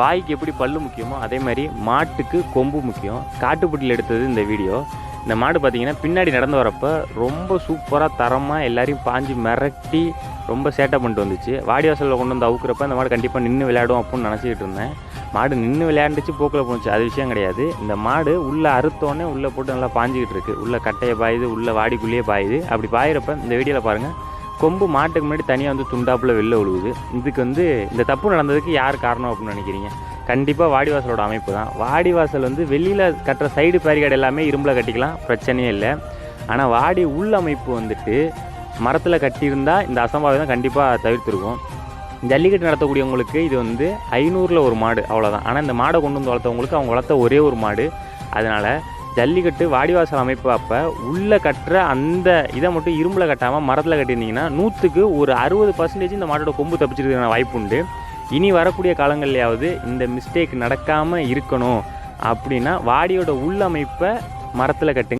வாய்க்கு எப்படி பல்லு முக்கியமோ அதே மாதிரி மாட்டுக்கு கொம்பு முக்கியம். காட்டுப்பட்டியில் எடுத்தது இந்த வீடியோ. இந்த மாடு பார்த்தீங்கன்னா பின்னாடி நடந்து வரப்போ ரொம்ப சூப்பராக தரமாக எல்லாரையும் பாஞ்சு மிரட்டி ரொம்ப சேட்டை பண்ணிட்டு வந்துச்சு. வாடிவாசலில் கொண்டு வந்து அவுக்குறப்ப இந்த மாடு கண்டிப்பாக நின்று விளையாடும் அப்படின்னு நினச்சிக்கிட்டு இருந்தேன். மாடு நின்று விளையாண்டுச்சு போக்கில் போணுச்சு அது விஷயம் கிடையாது. இந்த மாடு உள்ளே அறுத்தோடனே உள்ளே போட்டு நல்லா பாஞ்சிக்கிட்டு இருக்கு. உள்ளே கட்டையை பாயுது உள்ளே வாடிக்குள்ளேயே பாயுது. அப்படி பாயிறப்ப இந்த வீடியோவில் பாருங்கள் கொம்பு மாட்டுக்கு முன்னாடி தனியாக வந்து துண்டாப்புல வெளில விழுவுது இதுக்கு வந்து இந்த தப்பு நடந்ததுக்கு யார் காரணம் அப்படின்னு நினைக்கிறீங்க? கண்டிப்பாக வாடிவாசலோட அமைப்பு தான். வாடிவாசல் வந்து வெளியில் கட்டுற சைடு பேரிகார்டு எல்லாமே இரும்பில் கட்டிக்கலாம் பிரச்சனையே இல்லை. ஆனால் வாடி உள் அமைப்பு வந்துட்டு மரத்தில் கட்டியிருந்தால் இந்த அசம்பாவிதம் கண்டிப்பாக தவிர்த்துருக்கும். ஜல்லிக்கட்டு நடத்தக்கூடியவங்களுக்கு இது வந்து ஐநூறில் ஒரு மாடு அவ்வளோதான் ஆனால் இந்த மாடை கொண்டு வந்து வளர்த்தவங்களுக்கு அவங்க வளர்த்த ஒரே ஒரு மாடு. அதனால் ஜல்லிக்கட்டு வாடிவாசல் அமைப்பு அப்போ உள்ளே கட்டுற அந்த இதை மட்டும் இரும்பில் கட்டாமல் மரத்தில் கட்டியிருந்தீங்கன்னா நூற்றுக்கு ஒரு அறுபது பர்சன்டேஜ் இந்த மாட்டோட கொம்பு தப்பிச்சிருக்கிறதுக்கான வாய்ப்பு உண்டு. இனி வரக்கூடிய காலங்கள்லையாவது இந்த மிஸ்டேக் நடக்காமல் இருக்கணும் அப்படின்னா வாடியோட உள்ளமைப்பை மரத்தில் கட்டுங்க.